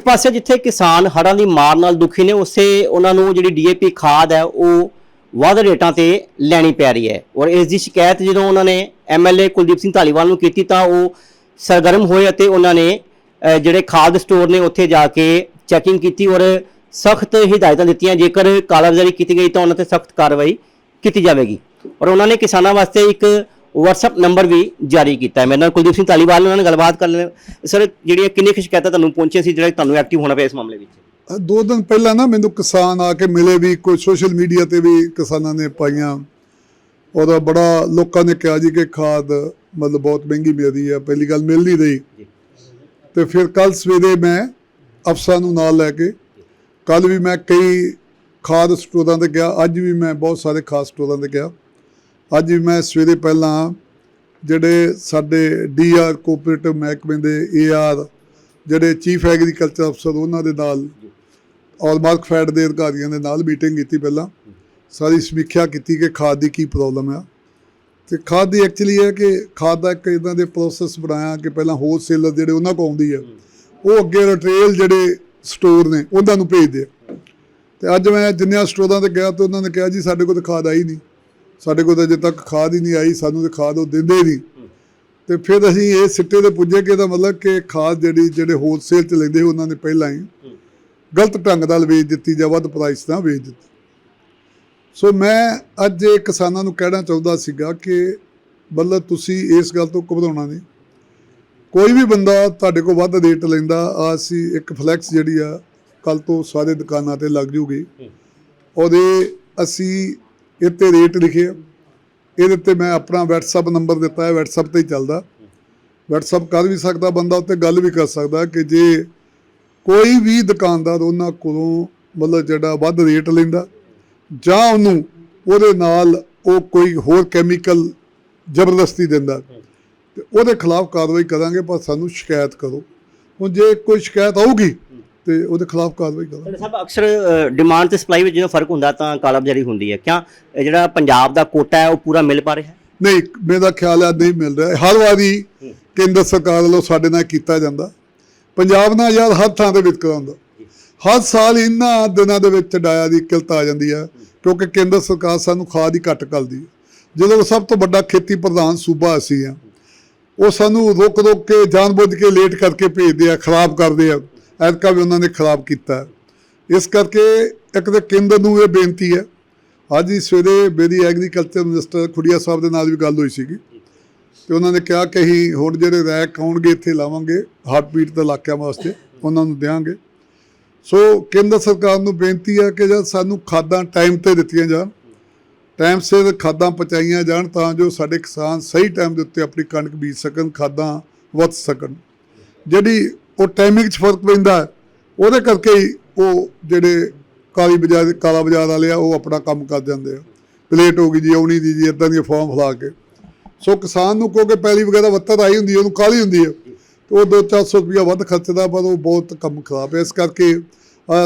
ਇੱਕ ਪਾਸੇ ਜਿੱਥੇ ਕਿਸਾਨ ਹੜ੍ਹਾਂ ਦੀ ਮਾਰ ਨਾਲ ਦੁਖੀ ਨੇ, ਉਸੇ ਉਹਨਾਂ ਨੂੰ ਜਿਹੜੀ ਡੀਏਪੀ ਖਾਦ ਹੈ, ਉਹ ਵੱਧ ਰੇਟਾਂ ਤੇ ਲੈਣੀ ਪੈ ਰਹੀ ਹੈ। ਔਰ ਇਸ ਦੀ ਸ਼ਿਕਾਇਤ ਜਦੋਂ ਉਹਨਾਂ ਨੇ ਐਮਐਲਏ ਕੁਲਦੀਪ ਸਿੰਘ ਧਾਲੀਵਾਲ ਨੂੰ ਕੀਤੀ, ਤਾਂ ਉਹ ਸਰਗਰਮ ਹੋਏ ਅਤੇ ਉਹਨਾਂ ਨੇ ਜਿਹੜੇ ਖਾਦ ਸਟੋਰ ਨੇ, ਉੱਥੇ ਜਾ ਕੇ ਚੈਕਿੰਗ ਕੀਤੀ ਔਰ ਸਖਤ ਹਦਾਇਤਾਂ ਦਿੱਤੀਆਂ। ਜੇਕਰ ਕਾਲਾਬਾਜ਼ਾਰੀ ਕੀਤੀ ਗਈ, ਤਾਂ ਉਹਨਾਂ ਤੇ ਸਖਤ ਕਾਰਵਾਈ ਕੀਤੀ ਜਾਵੇਗੀ। ਔਰ ਉਹਨਾਂ ਨੇ ਕਿਸਾਨਾਂ ਵਾਸਤੇ ਇੱਕ WhatsApp ਨੰਬਰ ਵੀ ਜਾਰੀ ਕੀਤਾ ਹੈ। ਮੇਰੇ ਨਾਲ ਕੁਲਦੀਪ ਸਿੰਘ ਧਾਲੀਵਾਲ ਉਹਨਾਂ ਨਾਲ ਗੱਲਬਾਤ ਕਰ ਲੈ ਸਰ ਜਿਹੜੀਆਂ ਕਿੰਨੀਆਂ ਕੁ ਸ਼ਿਕਾਇਤਾਂ ਤੁਹਾਨੂੰ ਪਹੁੰਚੀਆਂ ਸੀ ਜਿਹੜਾ ਤੁਹਾਨੂੰ ਐਕਟਿਵ ਹੋਣਾ ਪਿਆ ਇਸ ਮਾਮਲੇ ਵਿੱਚ? ਦੋ ਦਿਨ ਪਹਿਲਾਂ ਨਾ ਮੈਨੂੰ ਕਿਸਾਨ ਆ ਕੇ ਮਿਲੇ ਵੀ ਕੋਈ ਸੋਸ਼ਲ ਮੀਡੀਆ ਤੇ ਵੀ ਕਿਸਾਨਾਂ ਨੇ ਪਾਈਆਂ। ਉਹਦਾ ਬੜਾ ਲੋਕਾਂ ਨੇ ਕਿਹਾ ਜੀ ਕਿ ਖਾਦ ਮਤਲਬ ਬਹੁਤ ਮਹਿੰਗੀ ਮਿਲਦੀ ਹੈ ਪਹਿਲੀ ਗੱਲ ਮਿਲ ਨਹੀਂ ਰਹੀ। ਤੇ ਫਿਰ ਕੱਲ ਸਵੇਰੇ ਮੈਂ ਅਫਸਰਾਂ ਨੂੰ ਨਾਲ ਲੈ ਕੇ ਕੱਲ ਵੀ ਮੈਂ ਕਈ ਖਾਦ ਸਟੋਰਾਂ ਤੇ ਗਿਆ ਅੱਜ ਵੀ ਮੈਂ ਬਹੁਤ ਸਾਰੇ ਖਾਦ ਸਟੋਰਾਂ ਤੇ ਗਿਆ। ਅੱਜ ਮੈਂ ਸਵੇਰੇ ਪਹਿਲਾਂ ਜਿਹੜੇ ਸਾਡੇ ਡੀਆਰ ਕੋਆਪਰੇਟਿਵ ਮਹਿਕਮੇ ਦੇ ਏਆਰ ਜਿਹੜੇ ਚੀਫ ਐਗਰੀਕਲਚਰ ਅਫਸਰ ਉਹਨਾਂ ਦੇ ਨਾਲ, ਔਰ ਮਾਰਕ ਫੈਡ ਦੇ ਅਧਿਕਾਰੀਆਂ ਦੇ ਨਾਲ ਮੀਟਿੰਗ ਕੀਤੀ ਪਹਿਲਾਂ। ਸਾਰੀ ਸਮੀਖਿਆ ਕੀਤੀ ਕਿ ਖਾਦ ਦੀ ਕੀ ਪ੍ਰੋਬਲਮ ਆ। ਤੇ ਖਾਦ ਦੀ ਐਕਚੁਅਲੀ ਹੈ ਕਿ ਖਾਦ ਦਾ ਇੱਕ ਇਦਾਂ ਦੇ ਪ੍ਰੋਸੈਸ ਬਣਾਇਆ ਕਿ ਪਹਿਲਾਂ ਹੋਲਸੇਲਰ ਜਿਹੜੇ ਉਹਨਾਂ ਕੋਲ ਆਉਂਦੀ ਹੈ ਉਹ ਅੱਗੇ ਰਿਟੇਲ ਜਿਹੜੇ ਸਟੋਰ ਨੇ, ਉਹਨਾਂ ਨੂੰ ਭੇਜਦੇ ਆ। ਤੇ ਅੱਜ ਮੈਂ ਜਿੰਨਿਆਂ ਸਟੋਰਾਂ ਤੇ ਗਿਆ ਤੇ ਉਹਨਾਂ ਨੇ ਕਿਹਾ ਜੀ ਸਾਡੇ ਕੋਲ ਤਾਂ ਖਾਦ ਆਈ ਨਹੀਂ। ਸਾਡੇ ਕੋਲ ਤਾਂ ਅਜੇ ਤੱਕ ਖਾਦ ਹੀ ਨਹੀਂ ਆਈ ਸਾਨੂੰ ਤਾਂ ਖਾਦ ਉਹ ਦਿੰਦੇ ਨਹੀਂ। ਤੇ ਫਿਰ ਅਸੀਂ ਇਹ ਸਿੱਟੇ ਤੇ ਪੁੱਜੇ ਕਿ ਇਹਦਾ ਮਤਲਬ ਕਿ ਖਾਦ ਜਿਹੜੀ ਜਿਹੜੇ ਹੋਲਸੇਲ ਚ ਲੈਂਦੇ ਸੀ, ਉਹਨਾਂ ਨੇ ਪਹਿਲਾਂ ਹੀ ਗਲਤ ਢੰਗ ਨਾਲ ਵੇਚ ਦਿੱਤੀ ਜਾਂ ਵੱਧ ਪ੍ਰਾਈਸ ਨਾਲ ਵੇਚ ਦਿੱਤੀ। ਸੋ ਮੈਂ ਅੱਜ ਇਹ ਕਿਸਾਨਾਂ ਨੂੰ ਕਹਿਣਾ ਚਾਹੁੰਦਾ ਸੀਗਾ ਕਿ ਮਤਲਬ ਤੁਸੀਂ ਇਸ ਗੱਲ ਤੋਂ ਘਬਰਾਉਣਾ ਨਹੀਂ। ਕੋਈ ਵੀ ਬੰਦਾ ਤੁਹਾਡੇ ਕੋਲ ਵੱਧ ਰੇਟ ਲੈਂਦਾ ਆ ਅਸੀਂ ਇੱਕ ਫਲੈਕਸ ਜਿਹੜੀ ਆ ਕੱਲ ਤੋਂ ਸਾਰੇ ਦੁਕਾਨਾਂ ਤੇ ਲੱਗ ਜੂਗੀ। ਉਹਦੇ ਅਸੀਂ ਇੱਥੇ ਰੇਟ ਲਿਖੇ ਆ। ਇਹਦੇ ਤੇ ਮੈਂ ਆਪਣਾ WhatsApp ਨੰਬਰ ਦਿੱਤਾ ਹੈ, WhatsApp ਤੇ ਹੀ ਚੱਲਦਾ WhatsApp ਕਰ ਵੀ ਸਕਦਾ ਬੰਦਾ, ਉੱਤੇ ਗੱਲ ਵੀ ਕਰ ਸਕਦਾ ਕਿ ਜੇ ਕੋਈ ਵੀ ਦੁਕਾਨਦਾਰ ਉਹਨਾਂ ਕੋਲੋਂ ਮਤਲਬ ਜਿਹੜਾ ਵੱਧ ਰੇਟ ਲੈਂਦਾ ਜਾਂ ਉਹਨੂੰ ਉਹਦੇ ਨਾਲ ਉਹ ਕੋਈ ਹੋਰ ਕੈਮੀਕਲ ਜ਼ਬਰਦਸਤੀ ਦਿੰਦਾ, ਤੇ ਉਹਦੇ ਖਿਲਾਫ ਕਾਰਵਾਈ ਕਰਾਂਗੇ, ਪਰ ਸਾਨੂੰ ਸ਼ਿਕਾਇਤ ਕਰੋ ਹੁਣ ਜੇ ਕੋਈ ਸ਼ਿਕਾਇਤ ਆਊਗੀ ਤੇ ਉਹਦੇ ਖਿਲਾਫ ਕਾਰਵਾਈ ਕਰਾਂਗੇ ਸਾਹਿਬ ਅਕਸਰ ਡਿਮਾਂਡ ਤੇ ਸਪਲਾਈ ਵਿੱਚ ਜਦੋਂ ਫ਼ਰਕ ਹੁੰਦਾ ਤਾਂ ਕਾਲਾਬਾਜ਼ਾਰੀ ਹੁੰਦੀ ਹੈ। ਕਿਆ ਜਿਹੜਾ ਪੰਜਾਬ ਦਾ ਕੋਟਾ ਹੈ ਉਹ ਪੂਰਾ ਮਿਲ ਪਾ ਰਿਹਾ ਹੈ? ਨਹੀਂ ਮੇਰਾ ਖਿਆਲ ਹੈ ਨਹੀਂ ਮਿਲ ਰਿਹਾ। ਹਰ ਵਾਰੀ ਕੇਂਦਰ ਸਰਕਾਰ ਵੱਲੋਂ ਸਾਡੇ ਨਾਲ ਕੀਤਾ ਜਾਂਦਾ। ਪੰਜਾਬ ਨਾਲ ਯਾਰ ਹਰ ਥਾਂ ਤੇ ਵਿਤਕਰਾ ਹੁੰਦਾ। ਹਰ ਸਾਲ ਇਹਨਾਂ ਦਿਨਾਂ ਦੇ ਵਿੱਚ ਡਾਇਆ ਦੀ ਕਿਲਤ ਆ ਜਾਂਦੀ ਹੈ ਕਿਉਂਕਿ ਕੇਂਦਰ ਸਰਕਾਰ ਸਾਨੂੰ ਖਾਦ ਹੀ ਘੱਟ ਕਰਦੀ ਜਦੋਂ ਸਭ ਤੋਂ ਵੱਡਾ ਖੇਤੀ ਪ੍ਰਧਾਨ ਸੂਬਾ ਅਸੀਂ ਆ ਉਹ ਸਾਨੂੰ ਰੁਕ ਰੁਕ ਕੇ ਜਾਣਬੁੱਝ ਕੇ ਲੇਟ ਕਰਕੇ ਭੇਜਦੇ ਆ ਖਰਾਬ ਕਰਦੇ ਆ। ਐਤਕਾ ਵੀ ਉਹਨਾਂ ਨੇ ਖਰਾਬ ਕੀਤਾ। ਇਸ ਕਰਕੇ ਇੱਕ ਤਾਂ ਕੇਂਦਰ ਨੂੰ ਇਹ ਬੇਨਤੀ ਹੈ। ਅੱਜ ਹੀ ਸਵੇਰੇ ਮੇਰੀ ਐਗਰੀਕਲਚਰ ਮਿਨਿਸਟਰ ਖੁੜੀਆ ਸਾਹਿਬ ਦੇ ਨਾਲ ਵੀ ਗੱਲ ਹੋਈ ਸੀਗੀ। ਤੇ ਉਹਨਾਂ ਨੇ ਕਿਹਾ ਕਿ ਅਸੀਂ ਹੁਣ ਜਿਹੜੇ ਰੈਕ ਆਉਣਗੇ, ਇੱਥੇ ਲਾਵਾਂਗੇ ਹਾਰਟਬੀਟ ਦੇ ਇਲਾਕਿਆਂ ਵਾਸਤੇ ਉਹਨਾਂ ਨੂੰ ਦੇਵਾਂਗੇ ਸੋ ਕੇਂਦਰ ਸਰਕਾਰ ਨੂੰ ਬੇਨਤੀ ਹੈ ਕਿ ਜਦ ਸਾਨੂੰ ਖਾਦਾਂ ਟਾਈਮ ਤੇ ਦਿੱਤੀਆਂ ਜਾਣ। ਟਾਈਮ ਸਿਰ ਖਾਦਾਂ ਪਹੁੰਚਾਈਆਂ ਜਾਣ ਤਾਂ ਜੋ ਸਾਡੇ ਕਿਸਾਨ ਸਹੀ ਟਾਈਮ ਦੇ ਉੱਤੇ ਆਪਣੀ ਕਣਕ ਬੀਜ ਸਕਣ, ਖਾਦਾਂ ਵਧ ਸਕਣ। ਜਿਹੜੀ ਉਹ ਟਾਈਮਿੰਗ 'ਚ ਫ਼ਰਕ ਪੈਂਦਾ ਉਹਦੇ ਕਰਕੇ ਹੀ ਉਹ ਜਿਹੜੇ ਕਾਲੀ ਬਾਜ਼ਾਰ ਕਾਲਾ ਬਾਜ਼ਾਰ ਵਾਲੇ ਆ, ਉਹ ਆਪਣਾ ਕੰਮ ਕਰ ਜਾਂਦੇ ਆ। ਪਲੇਟ ਹੋ ਗਈ ਜੀ, ਆਉਣੀ ਦੀ ਜੀ ਇਦਾਂ ਦੀ ਫਾਰਮ ਫਲਾ ਕੇ। ਸੋ ਕਿਸਾਨ ਨੂੰ ਕਿਉਂਕਿ ਪਹਿਲੀ ਵਗੈਰਾ ਵੱਤਰ ਆਈ ਹੁੰਦੀ ਹੈ, ਉਹਨੂੰ ਕਾਲੀ ਹੁੰਦੀ ਹੈ। ਤੇ ਉਹ 2-400 ਰੁਪਇਆ ਵੱਧ ਖਰਚਦਾ, ਪਰ ਉਹ ਬਹੁਤ ਕੰਮ ਖਰਾਬ ਹੈ। ਇਸ ਕਰਕੇ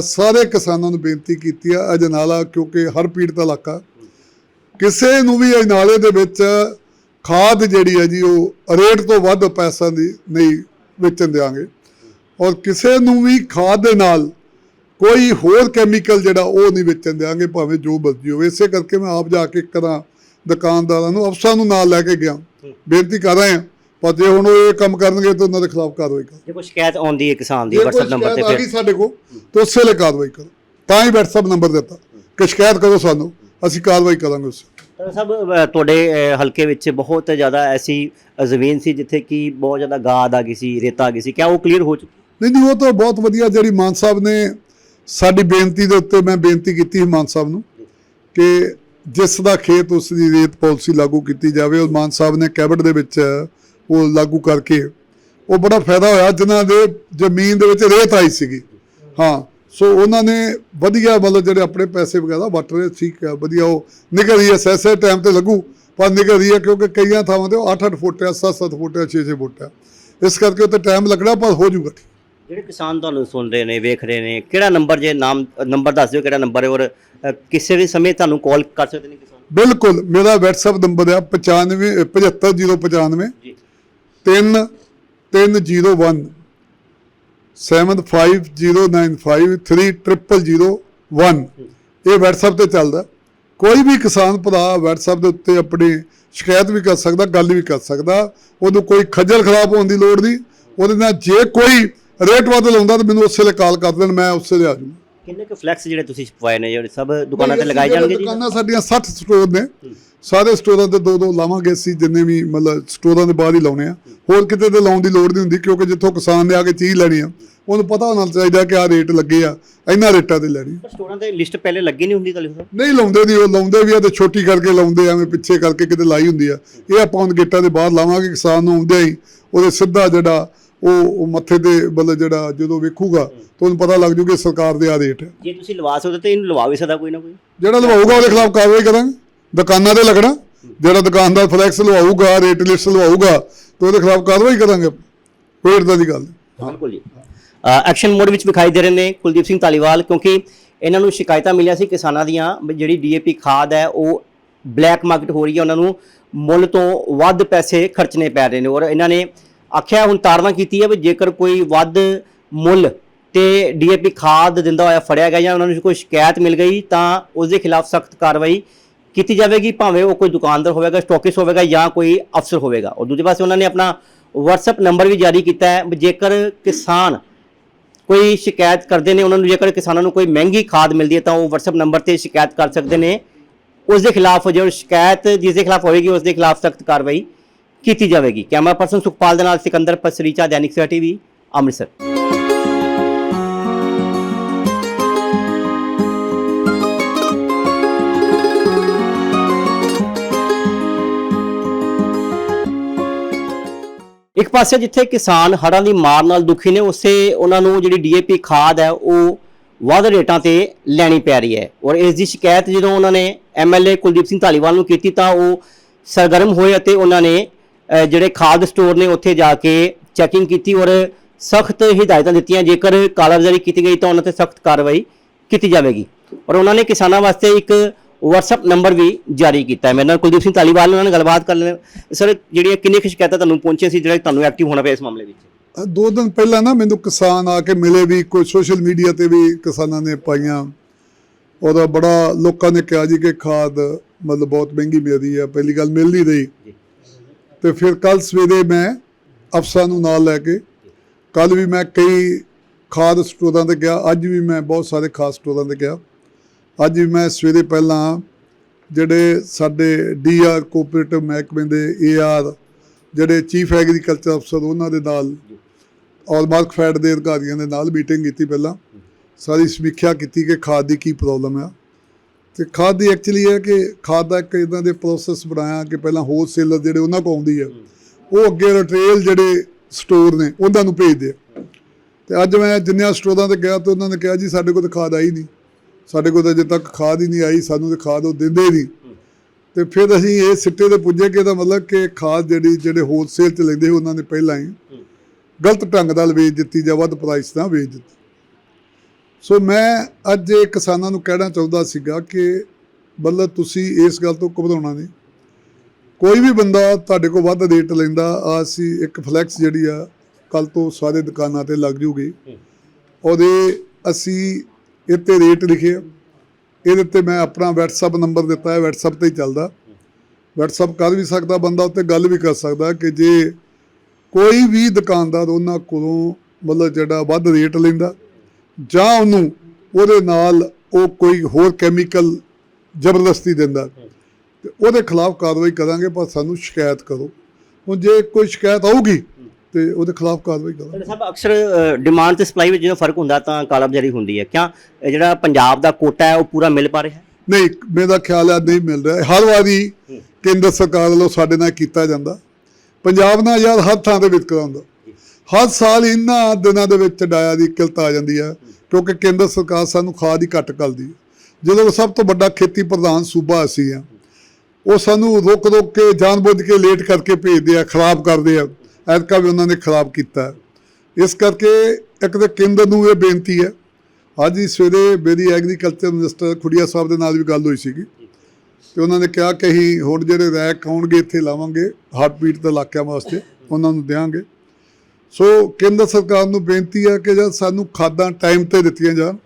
ਸਾਰੇ ਕਿਸਾਨਾਂ ਨੂੰ ਬੇਨਤੀ ਕੀਤੀ ਆ ਅਜਨਾਲਾ ਕਿਉਂਕਿ ਹਰ ਪੀੜਤ ਇਲਾਕਾ। ਕਿਸੇ ਨੂੰ ਵੀ ਅਜਨਾਲੇ ਦੇ ਵਿੱਚ ਖਾਦ ਜਿਹੜੀ ਹੈ ਜੀ, ਉਹ ਰੇਟ ਤੋਂ ਵੱਧ ਪੈਸਾ ਦੀ ਨਹੀਂ ਵੇਚਣ ਦਿਆਂਗੇ। ਔਰ ਕਿਸੇ ਨੂੰ ਵੀ ਖਾਦ ਦੇ ਨਾਲ ਕੋਈ ਹੋਰ ਕੈਮੀਕਲ ਜਿਹੜਾ ਉਹ ਨਹੀਂ ਵੇਚਣ ਦਿਆਂਗੇ ਭਾਵੇਂ ਜੋ ਮਰਜ਼ੀ ਹੋਵੇ। ਇਸੇ ਕਰਕੇ ਮੈਂ ਆਪ ਜਾ ਕੇ ਕਰਾਂ ਦੁਕਾਨਦਾਰਾਂ ਨੂੰ ਅਫਸਰਾਂ ਨੂੰ ਨਾਲ ਲੈ ਕੇ ਗਿਆ। ਬੇਨਤੀ ਕਰ ਰਹੇ ਹਾਂ ਪਰ ਜੇ ਹੁਣ ਉਹ ਇਹ ਕੰਮ ਕਰਨਗੇ ਤਾਂ ਉਹਨਾਂ ਦੇ ਖਿਲਾਫ ਕਾਰਵਾਈ ਕਰੋ। ਜੇ ਕੋਈ ਸ਼ਿਕਾਇਤ ਆਉਂਦੀ ਹੈ ਕਿਸਾਨ ਦੀ WhatsApp ਨੰਬਰ ਤੇ ਫਿਰ। ਸਾਡੇ ਕੋਲ ਤਾਂ ਉਸੇ ਵੇਲੇ ਕਾਰਵਾਈ ਕਰੋ। ਤਾਂ ਹੀ WhatsApp ਨੰਬਰ ਦਿੱਤਾ ਕਿ ਸ਼ਿਕਾਇਤ ਕਰੋ ਸਾਨੂੰ ਅਸੀਂ ਕਾਰਵਾਈ ਕਰਾਂਗੇ ਉਸ ਅ, ਤੁਹਾਡੇ ਹਲਕੇ ਵਿੱਚ ਬਹੁਤ ਜ਼ਿਆਦਾ ਐਸੀ ਜ਼ਮੀਨ ਸੀ ਜਿੱਥੇ ਕਿ ਬਹੁਤ ਜ਼ਿਆਦਾ ਗਾਦ ਆ ਗਈ ਸੀ ਰੇਤਾ ਆ ਗਈ ਸੀ। ਕਿਆ ਉਹ ਕਲੀਅਰ ਹੋ ਚੁੱਕੀ? ਨਹੀਂ ਨਹੀਂ ਉਹ ਤਾਂ ਬਹੁਤ ਵਧੀਆ ਜਿਹੜੀ ਮਾਨ ਸਾਹਿਬ ਨੇ ਸਾਡੀ ਬੇਨਤੀ ਦੇ ਉੱਤੇ ਮੈਂ ਬੇਨਤੀ ਕੀਤੀ ਸੀ ਮਾਨ ਸਾਹਿਬ ਨੂੰ ਕਿ ਜਿਸ ਦਾ ਖੇਤ ਉਸ ਦੀ ਰੇਤ ਪਾਲਿਸੀ ਲਾਗੂ ਕੀਤੀ ਜਾਵੇ, ਉਹ ਮਾਨ ਸਾਹਿਬ ਨੇ ਕੈਬਨਿਟ ਦੇ ਵਿੱਚ ਉਹ ਲਾਗੂ ਕਰਕੇ ਉਹ ਬੜਾ ਫਾਇਦਾ ਹੋਇਆ, ਜਿਨ੍ਹਾਂ ਦੇ ਜ਼ਮੀਨ ਦੇ ਵਿੱਚ ਰੇਤ ਆਈ ਸੀਗੀ। ਹਾਂ, ਸੋ ਉਹਨਾਂ ਨੇ ਵਧੀਆ ਮਤਲਬ ਜਿਹੜੇ ਆਪਣੇ ਪੈਸੇ ਵਗੈਰਾ ਵਟ ਰਹੇ ਠੀਕ ਹੈ, ਵਧੀਆ ਉਹ ਨਿਕਲ ਰਹੀ ਹੈ ਸੈਸੇ ਟਾਈਮ ਤੇ ਲੱਗੂ, ਪਰ ਨਿਕਲ ਰਹੀ ਹੈ ਕਿਉਂਕਿ ਕਈਆਂ ਥਾਵਾਂ ਤੇ ਉਹ 8-8 ਫੁੱਟ ਆ 7-7 ਫੁੱਟ ਆ 6-6 ਫੁੱਟ ਹੈ। ਇਸ ਕਰਕੇ ਉੱਤੇ ਟਾਈਮ ਲੱਗਣਾ, ਪਰ ਹੋ ਜੂਗਾ ਠੀਕ। ਜਿਹੜੇ ਕਿਸਾਨ ਤੁਹਾਨੂੰ ਸੁਣ ਰਹੇ ਨੇ ਵੇਖ ਰਹੇ ਨੇ ਕਿਹੜਾ ਨੰਬਰ ਜੇ ਨਾਮ ਨੰਬਰ ਦੱਸ ਦਿਓ ਕਿਹੜਾ ਨੰਬਰ ਹੈ ਔਰ ਅ, ਕਿਸੇ ਵੀ ਸਮੇਂ ਤੁਹਾਨੂੰ ਕਾਲ ਕਰ ਸਕਦੇ ਨੇ ਕਿਸਾਨ। ਬਿਲਕੁਲ ਮੇਰਾ WhatsApp ਨੰਬਰ ਹੈ 95 75095 ਜੀ। 3 301 7509530001 ਇਹ WhatsApp ਤੇ ਚੱਲਦਾ। ਕੋਈ ਵੀ ਕਿਸਾਨ ਭਰਾ WhatsApp ਦੇ ਉੱਤੇ ਆਪਣੀ ਸ਼ਿਕਾਇਤ ਵੀ ਕਰ ਸਕਦਾ ਗੱਲ ਵੀ ਕਰ ਸਕਦਾ। ਉਹਨੂੰ ਕੋਈ ਖੱਜਲ ਖਰਾਬ ਹੋਣ ਦੀ ਲੋੜ ਨਹੀਂ। ਉਹਦੇ ਨਾਲ ਜੇ ਕੋਈ ਰੇਟ ਵੱਧ ਲਾਉਂਦਾ ਤਾਂ ਮੈਨੂੰ ਉਸੇ ਵੇਲੇ ਕਾਲ ਕਰ ਦੇਣ ਮੈਂ ਉਸੇ ਵੇਲੇ ਆ ਜਾਊਂਗਾ। ਕਿੰਨੇ ਕੁ ਫਲੈਕਸ ਜਿਹੜੇ ਤੁਸੀਂ ਛਪਵਾਏ ਨੇ ਜਿਹੜੇ ਸਭ ਦੁਕਾਨਾਂ ਤੇ ਲਗਾਏ ਜਾਣਗੇ ਜੀ? ਦੁਕਾਨਾਂ ਸਾਡੀਆਂ 60 ਸਟੋਰ ਨੇ ਸਾਰੇ ਸਟੋਰਾਂ ਤੇ ਦੋ ਦੋ ਲਾਵਾਂਗੇ ਅਸੀਂ ਜਿੰਨੇ ਵੀ ਮਤਲਬ ਸਟੋਰਾਂ ਦੇ ਬਾਹਰ ਹੀ ਲਾਉਣੇ ਆ। ਹੋਰ ਕਿਤੇ ਤੇ ਲਾਉਣ ਦੀ ਲੋੜ ਨਹੀਂ ਹੁੰਦੀ ਕਿਉਂਕਿ ਜਿੱਥੋਂ ਕਿਸਾਨ ਨੇ ਆ ਕੇ ਚੀਜ਼ ਲੈਣੀ ਆ ਉਹਨੂੰ ਪਤਾ ਹੋਣਾ ਚਾਹੀਦਾ ਕਿ ਆ ਰੇਟ ਲੱਗੇ ਆ ਇੰਨਾ ਰੇਟਾਂ ਤੇ ਲੈਣੀ ਪਰ ਸਟੋਰਾਂ ਤੇ ਲਿਸਟ ਪਹਿਲੇ ਲੱਗੀ ਨਹੀਂ ਹੁੰਦੀ ਗੱਲ ਸਾਹਿਬ ਨਹੀਂ ਲਾਉਂਦੇ ਦੀ ਉਹ ਲਾਉਂਦੇ ਵੀ ਆ ਤੇ ਛੋਟੀ ਕਰਕੇ ਲਾਉਂਦੇ ਐਵੇਂ ਪਿੱਛੇ ਕਰਕੇ ਕਿਤੇ ਲਾਈ ਹੁੰਦੀ ਆ। ਇਹ ਆਪਾਂ ਹੁਣ ਗੇਟਾਂ ਦੇ ਬਾਹਰ ਲਾਵਾਂਗੇ ਕਿਸਾਨ ਨੂੰ ਆਉਂਦੇ ਹੀ ਉਹਦੇ ਸਿੱਧਾ ਜਿਹੜਾ ਉਹ ਮੱਥੇ ਤੇ ਮਤਲਬ ਜਿਹੜਾ ਜਦੋਂ ਵੇਖੂਗਾ ਤਾਂ ਉਹਨੂੰ ਪਤਾ ਲੱਗ ਜੂ ਕਿ ਸਰਕਾਰ ਦੇ ਆ ਰੇਟ ਹੈ। ਜੇ ਤੁਸੀਂ ਲਵਾ ਸਕਦੇ ਤੇ ਇਹਨੂੰ ਲਵਾ ਵੀ ਸਕਦਾ ਕੋਈ ਨਾ ਕੋਈ। ਜਿਹੜਾ ਲਵਾਊਗਾ ਉਹਦੇ ਖਿਲਾਫ ਕਾਰਵਾਈ ਕਰਾਂਗੇ। ਦੁਕਾਨਾਂ ਤੇ ਲੱਗਣਾ। ਜਿਹੜਾ ਦੁਕਾਨਦਾਰ ਫਲੈਕਸ ਲਵਾਊਗਾ ਰੇਟ ਲਿਸਟ ਲਵਾਊਗਾ ਤੇ ਉਹਦੇ ਖਿਲਾਫ ਕਾਰਵਾਈ ਕਰਾਂਗੇ ਕੋਈ ਇਦਾਂ ਦੀ ਗੱਲ। ਬਿਲਕੁਲ ਜੀ। ਐਕਸ਼ਨ ਮੋਡ ਵਿੱਚ ਵਿਖਾਈ ਦੇ ਰਹੇ ਨੇ ਕੁਲਦੀਪ ਸਿੰਘ ਧਾਲੀਵਾਲ ਕਿਉਂਕਿ ਇਹਨਾਂ ਨੂੰ ਸ਼ਿਕਾਇਤਾਂ ਮਿਲੀਆਂ ਸੀ ਕਿਸਾਨਾਂ ਦੀਆਂ ਜਿਹੜੀ ਡੀਏਪੀ ਖਾਦ ਹੈ ਉਹ ਬਲੈਕ ਮਾਰਕੀਟ ਹੋ ਰਹੀ ਹੈ। ਉਹਨਾਂ ਨੂੰ ਮੁੱਲ ਤੋਂ ਵੱਧ ਪੈਸੇ ਖਰਚਣੇ ਪੈ ਰਹੇ ਨੇ ਔਰ ਇਹਨਾਂ ਨੇ ਆਖਿਆ ਹੁਣ ਤਾਰਨਾ ਕੀਤੀ ਹੈ ਵੀ ਜੇਕਰ ਕੋਈ ਵੱਧ ਮੁੱਲ ਤੇ ਡੀਏਪੀ ਖਾਦ ਦਿੰਦਾ ਹੋਇਆ ਫੜਿਆ ਗਿਆ ਜਾਂ ਉਹਨਾਂ ਨੂੰ ਕੋਈ ਸ਼ਿਕਾਇਤ ਮਿਲ ਗਈ ਤਾਂ ਉਸ ਦੇ ਖਿਲਾਫ ਸਖਤ ਕਾਰਵਾਈ ਕੀਤੀ ਜਾਵੇਗੀ, ਭਾਵੇਂ ਉਹ ਕੋਈ ਦੁਕਾਨਦਾਰ ਹੋਵੇਗਾ ਸਟਾਕਿਸ ਹੋਵੇਗਾ ਜਾਂ ਕੋਈ ਅਫਸਰ ਹੋਵੇਗਾ। ਔਰ ਦੂਜੇ ਪਾਸੇ ਉਹਨਾਂ ਨੇ ਆਪਣਾ WhatsApp ਨੰਬਰ ਵੀ ਜਾਰੀ ਕੀਤਾ ਹੈ ਵੀ ਜੇਕਰ ਕਿਸਾਨ ਕੋਈ ਸ਼ਿਕਾਇਤ ਕਰਦੇ ਨੇ, ਉਹਨਾਂ ਨੂੰ ਜੇਕਰ ਕਿਸਾਨਾਂ ਨੂੰ ਕੋਈ ਮਹਿੰਗੀ ਖਾਦ ਮਿਲਦੀ ਹੈ ਤਾਂ ਉਹ WhatsApp ਨੰਬਰ ਤੇ ਸ਼ਿਕਾਇਤ ਕਰ ਸਕਦੇ ਨੇ। ਉਸ ਦੇ ਖਿਲਾਫ ਜੋ ਸ਼ਿਕਾਇਤ ਜਿਸ ਦੇ ਖਿਲਾਫ ਹੋਵੇਗੀ ਉਸ ਦੇ ਖਿਲਾਫ ਸਖਤ ਕਾਰਵਾਈ ਕੀਤੀ ਜਾਵੇਗੀ। ਕੈਮਰਾ ਪਰਸਨ ਸੁਖਪਾਲ ਦੇ ਨਾਲ ਸਿਕੰਦਰ ਪਸਰੀਚਾ, ਦੈਨਿਕ ਸਵੇਰਾ ਟੀਵੀ, ਅੰਮ੍ਰਿਤਸਰ। ਇੱਕ ਪਾਸੇ ਜਿੱਥੇ ਕਿਸਾਨ ਹੜ੍ਹਾਂ ਦੀ ਮਾਰ ਨਾਲ ਦੁਖੀ ਨੇ, ਉਸੇ ਉਹਨਾਂ ਨੂੰ ਜਿਹੜੀ ਡੀਏਪੀ ਖਾਦ ਹੈ, ਉਹ ਵੱਧ ਰੇਟਾਂ ਤੇ ਲੈਣੀ ਪੈ ਰਹੀ ਹੈ। ਔਰ ਇਸ ਦੀ ਸ਼ਿਕਾਇਤ ਜਦੋਂ ਉਹਨਾਂ ਨੇ ਐਮਐਲਏ ਕੁਲਦੀਪ ਸਿੰਘ ਧਾਲੀਵਾਲ ਨੂੰ ਕੀਤੀ ਤਾਂ ਉਹ ਸਰਗਰਮ ਹੋਏ ਅਤੇ ਉਹਨਾਂ ਨੇ ਜਿਹੜੇ ਖਾਦ ਸਟੋਰ ਨੇ ਉੱਥੇ ਜਾ ਕੇ ਚੈਕਿੰਗ ਕੀਤੀ ਔਰ ਸਖਤ ਹਦਾਇਤਾਂ ਦਿੱਤੀਆਂ। ਜੇਕਰ ਕਾਲਾਬਾਜ਼ਾਰੀ ਕੀਤੀ ਗਈ ਤਾਂ ਉਹਨਾਂ ਤੇ ਸਖਤ ਕਾਰਵਾਈ ਕੀਤੀ ਜਾਵੇਗੀ। ਔਰ ਉਹਨਾਂ ਨੇ ਕਿਸਾਨਾਂ ਵਾਸਤੇ ਇੱਕ WhatsApp ਨੰਬਰ ਵੀ ਜਾਰੀ ਕੀਤਾ ਹੈ। ਮੇਰੇ ਨਾਲ ਕੁਲਦੀਪ ਸਿੰਘ ਉਹਨਾਂ ਨਾਲ ਗੱਲਬਾਤ ਕਰ ਲੈ ਸਰ ਜਿਹੜੀਆਂ ਕਿੰਨੀਆਂ ਕੁ ਸ਼ਿਕਾਇਤਾਂ ਤੁਹਾਨੂੰ ਪਹੁੰਚੀਆਂ ਸੀ ਜਿਹੜਾ ਤੁਹਾਨੂੰ ਐਕਟਿਵ ਹੋਣਾ ਪਿਆ ਇਸ ਮਾਮਲੇ ਵਿੱਚ? ਦੋ ਦਿਨ ਪਹਿਲਾਂ ਨਾ ਮੈਨੂੰ ਕਿਸਾਨ ਆ ਕੇ ਮਿਲੇ ਵੀ ਕੋਈ ਸੋਸ਼ਲ ਮੀਡੀਆ ਤੇ ਵੀ ਕਿਸਾਨਾਂ ਨੇ ਪਾਈਆਂ। ਉਹਦਾ ਬੜਾ ਲੋਕਾਂ ਨੇ ਕਿਹਾ ਜੀ ਕਿ ਖਾਦ ਮਤਲਬ ਬਹੁਤ ਮਹਿੰਗੀ ਮਿਲਦੀ ਹੈ ਪਹਿਲੀ ਗੱਲ ਮਿਲ ਨਹੀਂ ਰਹੀ। ਤੇ ਫਿਰ ਕੱਲ ਸਵੇਰੇ ਮੈਂ ਅਫਸਰਾਂ ਨੂੰ ਨਾਲ ਲੈ ਕੇ ਕੱਲ ਵੀ ਮੈਂ ਕਈ ਖਾਦ ਸਟੋਰਾਂ ਤੇ ਗਿਆ, ਅੱਜ ਵੀ ਮੈਂ ਬਹੁਤ ਸਾਰੇ ਖਾਦ ਸਟੋਰਾਂ ਤੇ ਗਿਆ। ਅੱਜ ਵੀ ਮੈਂ ਸਵੇਰੇ ਪਹਿਲਾਂ ਜਿਹੜੇ ਸਾਡੇ ਡੀਆਰ ਕੋਆਪਰੇਟਿਵ ਮਹਿਕਮੇ ਦੇ ਏਆਰ ਜਿਹੜੇ ਚੀਫ ਐਗਰੀਕਲਚਰ ਅਫਸਰ ਉਹਨਾਂ ਦੇ ਨਾਲ, ਔਰ ਮਾਰਕਫੈਡ ਦੇ ਅਧਿਕਾਰੀਆਂ ਦੇ ਨਾਲ ਮੀਟਿੰਗ ਕੀਤੀ ਪਹਿਲਾਂ। ਸਾਰੀ ਸਮੀਖਿਆ ਕੀਤੀ ਕਿ ਖਾਦ ਦੀ ਕੀ ਪ੍ਰੋਬਲਮ ਆ। ਤੇ ਖਾਦ ਦੀ ਐਕਚੁਅਲੀ ਹੈ ਕਿ ਖਾਦ ਦਾ ਇੱਕ ਇਦਾਂ ਦੇ ਪ੍ਰੋਸੈਸ ਬਣਾਇਆ ਕਿ ਪਹਿਲਾਂ ਹੋਲਸੇਲਰ ਜਿਹੜੇ ਉਹਨਾਂ ਕੋਲ ਆਉਂਦੀ ਹੈ ਉਹ ਅੱਗੇ ਰਿਟੇਲ ਜਿਹੜੇ ਸਟੋਰ ਨੇ, ਉਹਨਾਂ ਨੂੰ ਭੇਜਦੇ ਆ। ਤੇ ਅੱਜ ਮੈਂ ਜਿੰਨਿਆਂ ਸਟੋਰਾਂ ਤੇ ਗਿਆ ਤੇ ਉਹਨਾਂ ਨੇ ਕਿਹਾ ਜੀ, ਸਾਡੇ ਕੋਲ ਤਾਂ ਖਾਦ ਆਈ ਨਹੀਂ। ਸਾਡੇ ਕੋਲ ਤਾਂ ਅਜੇ ਤੱਕ ਖਾਦ ਹੀ ਨਹੀਂ ਆਈ, ਸਾਨੂੰ ਤਾਂ ਖਾਦ ਉਹ ਦਿੰਦੇ ਨਹੀਂ। ਤੇ ਫਿਰ ਅਸੀਂ ਇਹ ਸਿੱਟੇ ਤੇ ਪੁੱਜੇ ਕਿ ਇਹਦਾ ਮਤਲਬ ਕਿ ਖਾਦ ਜਿਹੜੀ, ਜਿਹੜੇ ਹੋਲਸੇਲ ਚ ਲੈਂਦੇ ਸੀ, ਉਹਨਾਂ ਨੇ ਪਹਿਲਾਂ ਹੀ ਗਲਤ ਢੰਗ ਨਾਲ ਵੇਚ ਦਿੱਤੀ ਜਾਂ ਵੱਧ ਪ੍ਰਾਈਸ ਨਾਲ ਵੇਚ ਦਿੱਤੀ। ਸੋ ਮੈਂ ਅੱਜ ਇਹ ਕਿਸਾਨਾਂ ਨੂੰ ਕਹਿਣਾ ਚਾਹੁੰਦਾ ਸੀਗਾ ਕਿ ਮਤਲਬ ਤੁਸੀਂ ਇਸ ਗੱਲ ਤੋਂ ਘਬਰਾਉਣਾ ਨਹੀਂ। ਕੋਈ ਵੀ ਬੰਦਾ ਤੁਹਾਡੇ ਕੋਲ ਵੱਧ ਰੇਟ ਲੈਂਦਾ ਆ ਅਸੀਂ ਇੱਕ ਫਲੈਕਸ ਜਿਹੜੀ ਆ ਕੱਲ ਤੋਂ ਸਾਰੇ ਦੁਕਾਨਾਂ ਤੇ ਲੱਗ ਜੂਗੀ। ਉਹਦੇ ਅਸੀਂ ਇੱਥੇ ਰੇਟ ਲਿਖੇ ਇਹਦੇ ਤੇ ਮੈਂ ਆਪਣਾ WhatsApp ਨੰਬਰ ਦਿੱਤਾ ਹੈ, WhatsApp ਤੇ ਹੀ ਚੱਲਦਾ। WhatsApp ਕਰ ਵੀ ਸਕਦਾ ਬੰਦਾ, ਉੱਤੇ ਗੱਲ ਵੀ ਕਰ ਸਕਦਾ ਕਿ ਜੇ ਕੋਈ ਵੀ ਦੁਕਾਨਦਾਰ ਉਹਨਾਂ ਕੋਲੋਂ ਮਤਲਬ ਜਿਹੜਾ ਵੱਧ ਰੇਟ ਲੈਂਦਾ ਜਾਂ ਉਹਨੂੰ ਉਹਦੇ ਨਾਲ ਉਹ ਕੋਈ ਹੋਰ ਕੈਮੀਕਲ ਜ਼ਬਰਦਸਤੀ ਦਿੰਦਾ ਤੇ ਉਹਦੇ ਖਿਲਾਫ ਕਾਰਵਾਈ ਕਰਾਂਗੇ ਪਰ ਸਾਨੂੰ ਸ਼ਿਕਾਇਤ ਕਰੋ। ਹੁਣ ਜੇ ਕੋਈ ਸ਼ਿਕਾਇਤ ਆਊਗੀ ਤੇ ਉਹਦੇ ਖਿਲਾਫ ਕਾਰਵਾਈ ਕਰਾਂਗੇ ਸਾਹਿਬ ਅਕਸਰ ਡਿਮਾਂਡ ਤੇ ਸਪਲਾਈ ਵਿੱਚ ਜਦੋਂ ਫ਼ਰਕ ਹੁੰਦਾ ਤਾਂ ਕਾਲਾਬਾਜ਼ਾਰੀ ਹੁੰਦੀ ਹੈ। ਕਿਆ ਜਿਹੜਾ ਪੰਜਾਬ ਦਾ ਕੋਟਾ ਹੈ ਉਹ ਪੂਰਾ ਮਿਲ ਪਾ ਰਿਹਾ ਹੈ? ਨਹੀਂ ਮੇਰਾ ਖਿਆਲ ਹੈ ਨਹੀਂ ਮਿਲ ਰਿਹਾ। ਹਰ ਵਾਰੀ ਕੇਂਦਰ ਸਰਕਾਰ ਵੱਲੋਂ ਸਾਡੇ ਨਾਲ ਕੀਤਾ ਜਾਂਦਾ। ਪੰਜਾਬ ਨਾਲ ਯਾਰ ਹਰ ਥਾਂ ਤੇ ਵਿਤਕਰਾ ਹੁੰਦਾ। ਹਰ ਸਾਲ ਇਹਨਾਂ ਦਿਨਾਂ ਦੇ ਵਿੱਚ ਡਾਇਆ ਦੀ ਕਿਲਤ ਆ ਜਾਂਦੀ ਹੈ, ਕਿਉਂਕਿ ਕੇਂਦਰ ਸਰਕਾਰ ਸਾਨੂੰ ਖਾਦ ਹੀ ਘੱਟ ਕਰਦੀ ਹੈ। ਜਦੋਂ ਸਭ ਤੋਂ ਵੱਡਾ ਖੇਤੀ ਪ੍ਰਧਾਨ ਸੂਬਾ ਅਸੀਂ ਆ ਉਹ ਸਾਨੂੰ ਰੁਕ ਰੁਕ ਕੇ ਜਾਣਬੁੱਝ ਕੇ ਲੇਟ ਕਰਕੇ ਭੇਜਦੇ ਆ, ਖਰਾਬ ਕਰਦੇ ਆ। ਐਤਕਾ ਵੀ ਉਹਨਾਂ ਨੇ ਖਰਾਬ ਕੀਤਾ ਇਸ ਕਰਕੇ ਇੱਕ ਤਾਂ ਕੇਂਦਰ ਨੂੰ ਇਹ ਬੇਨਤੀ ਹੈ। ਅੱਜ ਹੀ ਸਵੇਰੇ ਮੇਰੀ ਐਗਰੀਕਲਚਰ ਮਿਨਿਸਟਰ ਖੁੜੀਆ ਸਾਹਿਬ ਦੇ ਨਾਲ ਵੀ ਗੱਲ ਹੋਈ ਸੀਗੀ। ਤੇ ਉਹਨਾਂ ਨੇ ਕਿਹਾ ਕਿ ਅਸੀਂ ਹੁਣ ਜਿਹੜੇ ਰੈਕ ਆਉਣਗੇ, ਇੱਥੇ ਲਾਵਾਂਗੇ ਹਾਰਟ ਬੀਟ ਦੇ ਇਲਾਕਿਆਂ ਵਾਸਤੇ, ਉਹਨਾਂ ਨੂੰ ਦੇਵਾਂਗੇ ਸੋ ਕੇਂਦਰ ਸਰਕਾਰ ਨੂੰ ਬੇਨਤੀ ਹੈ ਕਿ ਜਦ ਸਾਨੂੰ ਖਾਦਾਂ ਟਾਈਮ ਤੇ ਦਿੱਤੀਆਂ ਜਾਣ,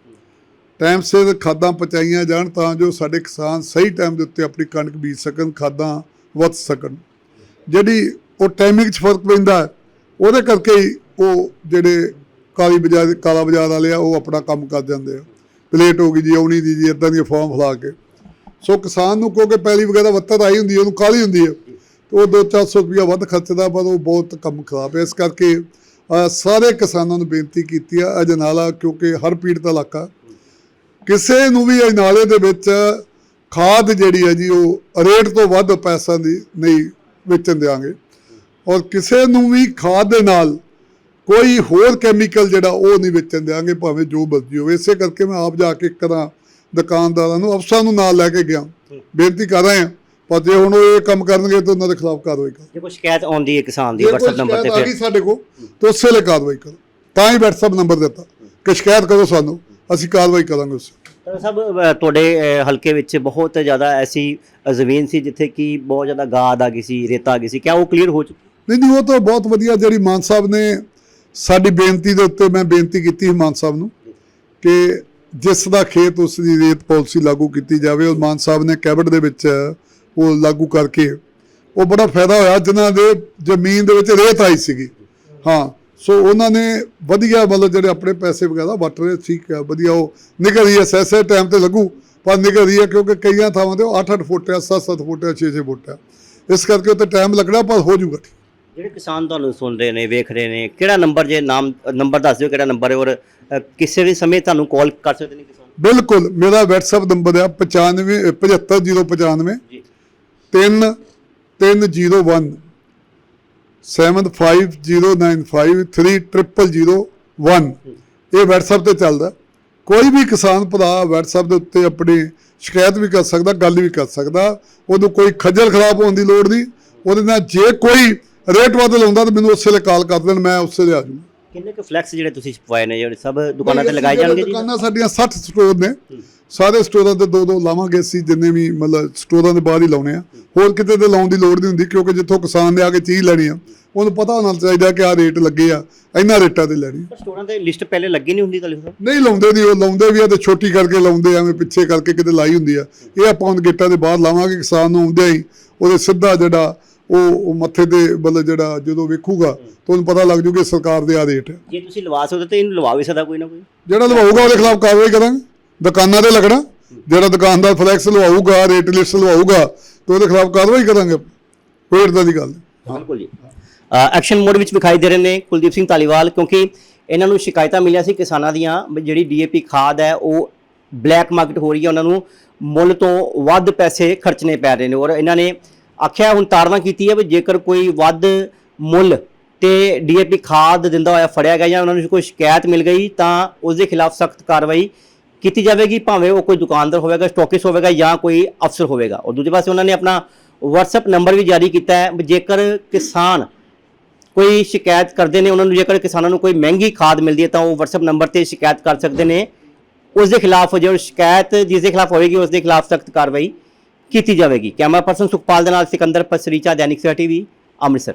ਟਾਈਮ ਸਿਰ ਖਾਦਾਂ ਪਹੁੰਚਾਈਆਂ ਜਾਣ ਤਾਂ ਜੋ ਸਾਡੇ ਕਿਸਾਨ ਸਹੀ ਟਾਈਮ ਦੇ ਉੱਤੇ ਆਪਣੀ ਕਣਕ ਬੀਜ ਸਕਣ, ਖਾਦਾਂ ਵਧ ਸਕਣ। ਜਿਹੜੀ ਉਹ ਟਾਈਮਿੰਗ 'ਚ ਫ਼ਰਕ ਪੈਂਦਾ ਉਹਦੇ ਕਰਕੇ ਹੀ ਉਹ ਜਿਹੜੇ ਕਾਲੀ ਬਾਜ਼ਾਰ, ਕਾਲਾ ਬਾਜ਼ਾਰ ਵਾਲੇ ਆ, ਉਹ ਆਪਣਾ ਕੰਮ ਕਰ ਜਾਂਦੇ ਆ। ਪਲੇਟ ਹੋ ਗਈ ਜੀ, ਆਉਣੀ ਦੀ ਜੀ ਇਦਾਂ ਦੀਆਂ ਫਾਰਮ ਫਲਾ ਕੇ। ਸੋ ਕਿਸਾਨ ਨੂੰ ਕਿਉਂਕਿ ਪਹਿਲੀ ਵਗੈਰਾ ਵੱਤਰ ਆਈ ਹੁੰਦੀ ਉਹਨੂੰ ਕਾਲੀ ਹੁੰਦੀ ਹੈ। ਉਹ 2-400 ਰੁਪਇਆ ਵੱਧ ਖਰਚਦਾ, ਪਰ ਉਹ ਬਹੁਤ ਕੰਮ ਖਰਾਬ ਹੈ। ਇਸ ਕਰਕੇ ਸਾਰੇ ਕਿਸਾਨਾਂ ਨੂੰ ਬੇਨਤੀ ਕੀਤੀ ਆ ਅਜਨਾਲਾ, ਕਿਉਂਕਿ ਹਰ ਪੀੜਤ ਇਲਾਕਾ। ਕਿਸੇ ਨੂੰ ਵੀ ਅਜਨਾਲੇ ਦੇ ਵਿੱਚ ਖਾਦ ਜਿਹੜੀ ਹੈ ਜੀ, ਉਹ ਰੇਟ ਤੋਂ ਵੱਧ ਪੈਸਾ ਦੀ ਨਹੀਂ ਵੇਚਣ ਦਿਆਂਗੇ। ਔਰ ਕਿਸੇ ਨੂੰ ਵੀ ਖਾਦ ਦੇ ਨਾਲ ਕੋਈ ਹੋਰ ਕੈਮੀਕਲ ਜਿਹੜਾ, ਉਹ ਨਹੀਂ ਵੇਚਣ ਦਿਆਂਗੇ, ਭਾਵੇਂ ਜੋ ਮਰਜ਼ੀ ਹੋਵੇ। ਇਸੇ ਕਰਕੇ ਮੈਂ ਆਪ ਜਾ ਕੇ ਕਰਾਂ ਦੁਕਾਨਦਾਰਾਂ ਨੂੰ, ਅਫਸਰਾਂ ਨੂੰ ਨਾਲ ਲੈ ਕੇ ਗਿਆ। ਬੇਨਤੀ ਕਰ ਰਹੇ ਹਾਂ ਪਰ ਜੇ ਹੁਣ ਉਹ ਇਹ ਕੰਮ ਕਰਨਗੇ ਤਾਂ ਉਹਨਾਂ ਦੇ ਖਿਲਾਫ ਕਾਰਵਾਈ ਕਰ। ਜੇ ਕੋਈ ਸ਼ਿਕਾਇਤ ਆਉਂਦੀ ਹੈ ਕਿਸਾਨ ਦੀ WhatsApp ਨੰਬਰ ਤੇ ਫਿਰ? ਸਾਡੇ ਕੋਲ ਤਾਂ ਉਸੇ ਵੇਲੇ ਕਾਰਵਾਈ ਕਰੋ। ਤਾਂ ਹੀ WhatsApp ਨੰਬਰ ਦਿੱਤਾ ਕਿ ਸ਼ਿਕਾਇਤ ਕਰੋ ਸਾਨੂੰ ਅਸੀਂ ਕਾਰਵਾਈ ਕਰਾਂਗੇ ਉਸ ਸਭ ਤੁਹਾਡੇ ਹਲਕੇ ਵਿੱਚ ਬਹੁਤ ਜ਼ਿਆਦਾ ਐਸੀ ਜ਼ਮੀਨ ਸੀ ਜਿੱਥੇ ਕਿ ਬਹੁਤ ਜ਼ਿਆਦਾ ਗਾਦ ਆ ਗਈ ਸੀ ਰੇਤਾ ਆ ਗਈ ਸੀ। ਕਿਆ ਉਹ ਕਲੀਅਰ ਹੋ ਚੁੱਕੀ ਨਹੀਂ ਨਹੀਂ ਉਹ ਤਾਂ ਬਹੁਤ ਵਧੀਆ ਜਿਹੜੀ ਮਾਨ ਸਾਹਿਬ ਨੇ ਸਾਡੀ ਬੇਨਤੀ ਦੇ ਉੱਤੇ ਮੈਂ ਬੇਨਤੀ ਕੀਤੀ ਮਾਨ ਸਾਹਿਬ ਨੂੰ ਕਿ ਜਿਸ ਦਾ ਖੇਤ ਉਸ ਦੀ ਰੇਤ ਪਾਲਿਸੀ ਲਾਗੂ ਕੀਤੀ ਜਾਵੇ। ਔਰ ਮਾਨ ਸਾਹਿਬ ਨੇ ਕੈਬਨਿਟ ਦੇ ਵਿੱਚ ਉਹ ਲਾਗੂ ਕਰਕੇ ਉਹ ਬੜਾ ਫਾਇਦਾ ਹੋਇਆ ਜਿਨ੍ਹਾਂ ਦੇ ਜ਼ਮੀਨ ਦੇ ਵਿੱਚ ਰੇਤ ਆਈ ਸੀਗੀ। ਹਾਂ ਸੋ ਉਹਨਾਂ ਨੇ ਵਧੀਆ ਮਤਲਬ ਜਿਹੜੇ ਆਪਣੇ ਪੈਸੇ ਵਗੈਰਾ ਵਟ ਰਹੇ ਠੀਕ ਹੈ ਵਧੀਆ ਉਹ ਨਿਕਲ ਰਹੀ ਹੈ ਸੈਸੇ ਟਾਈਮ ਤੇ ਲੱਗੂ ਪਰ ਨਿਕਲ ਰਹੀ ਹੈ ਕਿਉਂਕਿ ਕਈਆਂ ਥਾਵਾਂ ਤੇ ਉਹ 8-8 ਫੁੱਟ ਆ 7-7 ਫੁੱਟ ਆ 6-6 ਫੁੱਟ ਆ। ਇਸ ਕਰਕੇ ਉੱਤੇ ਟਾਈਮ ਲੱਗਣਾ ਪਰ ਹੋ ਜਾਊਗਾ ਜਿਹੜੇ ਕਿਸਾਨ ਤੁਹਾਨੂੰ ਸੁਣ ਰਹੇ ਨੇ ਵੇਖ ਰਹੇ ਨੇ ਕਿਹੜਾ ਨੰਬਰ ਜੇ ਨਾਮ ਨੰਬਰ ਦੱਸ ਦਿਓ ਕਿਹੜਾ ਨੰਬਰ ਹੈ ਔਰ ਕਿਸੇ ਵੀ ਸਮੇਂ ਤੁਹਾਨੂੰ ਕਾਲ ਕਰ ਸਕਦੇ ਨੇ ਕਿਸਾਨ? ਬਿਲਕੁਲ ਮੇਰਾ WhatsApp ਨੰਬਰ ਆ 95 75095 ਜੀ। 3 301 750953001 ਇਹ WhatsApp ਤੇ ਚੱਲਦਾ ਕੋਈ ਵੀ ਕਿਸਾਨ ਭਰਾ WhatsApp ਦੇ ਉੱਤੇ ਆਪਣੀ ਸ਼ਿਕਾਇਤ ਵੀ ਕਰ ਸਕਦਾ, ਗੱਲ ਵੀ ਕਰ ਸਕਦਾ। ਉਹਨੂੰ ਕੋਈ ਖੱਜਲ ਖਰਾਬ ਹੋਣ ਦੀ ਲੋੜ ਨਹੀਂ। ਉਹਦੇ ਨਾਲ ਜੇ ਕੋਈ ਰੇਟ ਵੱਧ ਲਾਉਂਦਾ ਤਾਂ ਮੈਨੂੰ ਉਸੇ ਵੇਲੇ ਕਾਲ ਕਰ ਦੇਣ, ਮੈਂ ਉਸੇ ਵੇਲੇ ਆ ਜਾਊਂਗਾ। ਕਿੰਨੇ ਕੁ ਫਲੈਕਸ ਜਿਹੜੇ ਤੁਸੀਂ ਪਵਾਏ ਨੇ ਜਿਹੜੇ ਸਭ ਦੁਕਾਨਾਂ ਤੇ ਲਗਾਏ ਜਾਣਗੇ ਜੀ? ਦੁਕਾਨਾਂ ਸਾਡੀਆਂ 60 ਸਟੋਰ ਨੇ ਸਾਰੇ ਸਟੋਰਾਂ ਤੇ ਦੋ ਦੋ ਲਾਵਾਂਗੇ ਅਸੀਂ ਜਿੰਨੇ ਵੀ ਮਤਲਬ ਸਟੋਰਾਂ ਦੇ ਬਾਹਰ ਹੀ ਲਾਉਣੇ ਆ। ਹੋਰ ਕਿਤੇ ਤੇ ਲਾਉਣ ਦੀ ਲੋੜ ਨਹੀਂ ਹੁੰਦੀ ਕਿਉਂਕਿ ਜਿੱਥੋਂ ਕਿਸਾਨ ਨੇ ਆ ਕੇ ਚੀਜ਼ ਲੈਣੀ ਆ ਉਹਨੂੰ ਪਤਾ ਹੋਣਾ ਚਾਹੀਦਾ ਕਿ ਆ ਰੇਟ ਲੱਗੇ ਆ ਇੰਨਾ ਰੇਟਾਂ ਤੇ ਲੈਣੀ। ਸਟੋਰਾਂ ਤੇ ਲਿਸਟ ਪਹਿਲੇ ਲੱਗੀ ਨਹੀਂ ਹੁੰਦੀ ਤੁਹਾਨੂੰ ਨਹੀਂ ਲਾਉਂਦੇ ਨਹੀਂ ਉਹ ਲਾਉਂਦੇ ਵੀ ਆ ਤੇ ਛੋਟੀ ਕਰਕੇ ਲਾਉਂਦੇ ਆ, ਐਵੇਂ ਪਿੱਛੇ ਕਰਕੇ ਕਿਤੇ ਲਾਈ ਹੁੰਦੀ ਆ। ਇਹ ਆਪਾਂ ਹੁਣ ਗੇਟਾਂ ਦੇ ਬਾਹਰ ਲਾਵਾਂਗੇ ਕਿਸਾਨ ਨੂੰ ਆਉਂਦਿਆਂ ਹੀ ਉਹਦੇ ਸਿੱਧਾ ਜਿਹੜਾ ਉਹ ਮੱਥੇ ਤੇ ਮਤਲਬ ਜਿਹੜਾ ਜਦੋਂ ਵੇਖੂਗਾ ਤਾਂ ਉਹਨੂੰ ਪਤਾ ਲੱਗ ਜੂ ਕਿ ਸਰਕਾਰ ਦੇ ਆ ਰੇਟ ਹੈ। ਜੇ ਤੁਸੀਂ ਲਵਾ ਸਕਦੇ ਤੇ ਇਹਨੂੰ ਲਵਾ ਵੀ ਸਕਦਾ ਕੋਈ ਨਾ ਕੋਈ। ਜਿਹੜਾ ਲਵਾਊਗਾ ਉਹਦੇ ਖਿਲਾਫ ਕਾਰਵਾਈ ਕਰਾਂਗੇ। ਦੁਕਾਨਾਂ ਤੇ ਲੱਗਣਾ ਜਿਹੜਾ ਦੁਕਾਨਦਾਰ ਫਲੈਕਸ ਲਵਾਊਗਾ ਰੇਟ ਲਿਸਟ ਲਵਾਊਗਾ ਤੇ ਉਹਦੇ ਖਿਲਾਫ ਕਾਰਵਾਈ ਕਰਾਂਗੇ ਕੋਈ ਏਦਾਂ ਦੀ ਗੱਲ। ਬਿਲਕੁਲ ਜੀ। ਐਕਸ਼ਨ ਮੋਡ ਵਿੱਚ ਵਿਖਾਈ ਦੇ ਰਹੇ ਨੇ ਕੁਲਦੀਪ ਸਿੰਘ ਧਾਲੀਵਾਲ ਕਿਉਂਕਿ ਇਹਨਾਂ ਨੂੰ ਸ਼ਿਕਾਇਤਾਂ ਮਿਲੀਆਂ ਸੀ ਕਿਸਾਨਾਂ ਦੀਆਂ ਜਿਹੜੀ ਡੀਏਪੀ ਖਾਦ ਹੈ ਉਹ ਬਲੈਕ ਮਾਰਕੀਟ ਹੋ ਰਹੀ ਹੈ। ਉਹਨਾਂ ਨੂੰ ਮੁੱਲ ਤੋਂ ਵੱਧ ਪੈਸੇ ਖਰਚਣੇ ਪੈ ਰਹੇ ਨੇ ਔਰ ਇਹਨਾਂ ਨੇ ਆਖਿਆ ਹੁਣ ਤਾਰਨਾ ਕੀਤੀ ਹੈ ਵੀ ਜੇਕਰ ਕੋਈ ਵੱਧ ਮੁੱਲ ਤੇ ਡੀਏਪੀ ਖਾਦ ਦਿੰਦਾ ਹੋਇਆ ਫੜਿਆ ਗਿਆ ਜਾਂ ਉਹਨਾਂ ਨੂੰ ਕੋਈ ਸ਼ਿਕਾਇਤ ਮਿਲ ਗਈ, ਤਾਂ ਉਸ ਦੇ ਖਿਲਾਫ ਸਖਤ ਕਾਰਵਾਈ ਕੀਤੀ ਜਾਵੇਗੀ, ਭਾਵੇਂ ਉਹ ਕੋਈ ਦੁਕਾਨਦਾਰ ਹੋਵੇਗਾ ਸਟਾਕਿਸ ਹੋਵੇਗਾ ਜਾਂ ਕੋਈ ਅਫਸਰ ਹੋਵੇਗਾ। ਔਰ ਦੂਜੇ ਪਾਸੇ ਉਹਨਾਂ ਨੇ ਆਪਣਾ WhatsApp ਨੰਬਰ ਵੀ ਜਾਰੀ ਕੀਤਾ ਹੈ ਜੇਕਰ ਕਿਸਾਨ ਕੋਈ ਸ਼ਿਕਾਇਤ ਕਰਦੇ ਨੇ, ਉਹਨਾਂ ਨੂੰ ਜੇਕਰ ਕਿਸਾਨਾਂ ਨੂੰ ਕੋਈ ਮਹਿੰਗੀ ਖਾਦ ਮਿਲਦੀ ਹੈ, ਤਾਂ ਉਹ WhatsApp ਨੰਬਰ ਤੇ ਸ਼ਿਕਾਇਤ ਕਰ ਸਕਦੇ ਨੇ। ਉਸ ਦੇ ਖਿਲਾਫ ਜੋ ਸ਼ਿਕਾਇਤ ਜਿਸ ਦੇ ਖਿਲਾਫ ਹੋਵੇਗੀ ਉਸ ਦੇ ਖਿਲਾਫ ਸਖਤ ਕਾਰਵਾਈ ਕੀਤੀ ਜਾਵੇਗੀ। ਕੈਮਰਾ ਪਰਸਨ ਸੁਖਪਾਲ ਦੇ ਨਾਲ ਸਿਕੰਦਰ ਪਸਰੀਚਾ ਦੈਨਿਕ ਸਵੇਰਾ ਟੀਵੀ ਅੰਮ੍ਰਿਤਸਰ।